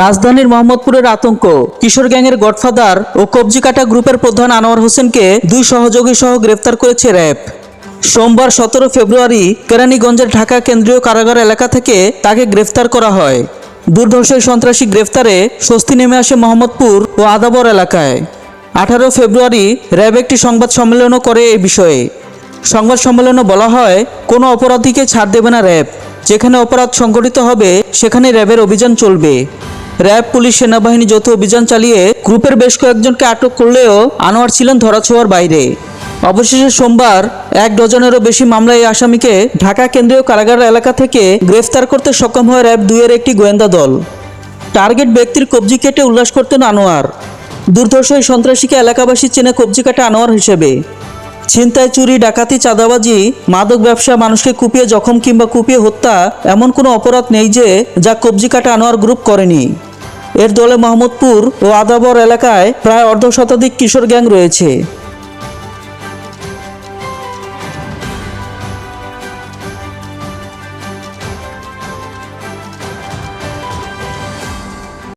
রাজধানীর মোহাম্মদপুরের আতঙ্ক। কিশোর গ্যাংয়ের গডফাদার ও কবজি কাটা গ্রুপের প্রধান আনোয়ার হোসেনকে দুই সহযোগী সহ গ্রেফতার করেছে র্যাব। সোমবার সতেরো ফেব্রুয়ারি কেরানীগঞ্জের ঢাকা কেন্দ্রীয় কারাগার এলাকা থেকে তাকে গ্রেফতার করা হয়। দুর্ধর্ষ এই সন্ত্রাসী গ্রেফতারে স্বস্তি নেমে আসে মোহাম্মদপুর ও আদাবর এলাকায়। আঠারো ফেব্রুয়ারি র্যাব একটি সংবাদ সম্মেলনও করে এই বিষয়ে। সংবাদ সম্মেলনে বলা হয়, কোনো অপরাধীকে ছাড় দেবে না র্যাব। যেখানে অপরাধ সংঘটিত হবে সেখানে র্যাবের অভিযান চলবে। র্যাব, পুলিশ, সেনাবাহিনী যৌথ অভিযান চালিয়ে গ্রুপের বেশ কয়েকজনকে আটক করলেও আনোয়ার ছিলেন ধরাছোঁয়ার বাইরে। অবশেষে সোমবার এক ডজনেরও বেশি মামলায় আসামিকে ঢাকা কেন্দ্রীয় কারাগার এলাকা থেকে গ্রেফতার করতে সক্ষম হয় র্যাব দুইয়ের একটি গোয়েন্দা দল। টার্গেট ব্যক্তির কবজি কেটে উল্লাস করতেন আনোয়ার। দুর্ধর্ষ এই সন্ত্রাসীকে এলাকাবাসী চেনে কবজি কাটা আনোয়ার হিসেবে। ছিনতাই, চুরি, ডাকাতি, চাঁদাবাজি, মাদক ব্যবসা, মানুষকে কুপিয়ে জখম কিংবা কুপিয়ে হত্যা এমন কোনো অপরাধ নেই যে যা কবজি কাটা আনোয়ার গ্রুপ করেনি। এর দলে মোহাম্মদপুর ও আদাবর এলাকায় প্রায় অর্ধ শতাধিক কিশোর গ্যাং রয়েছে।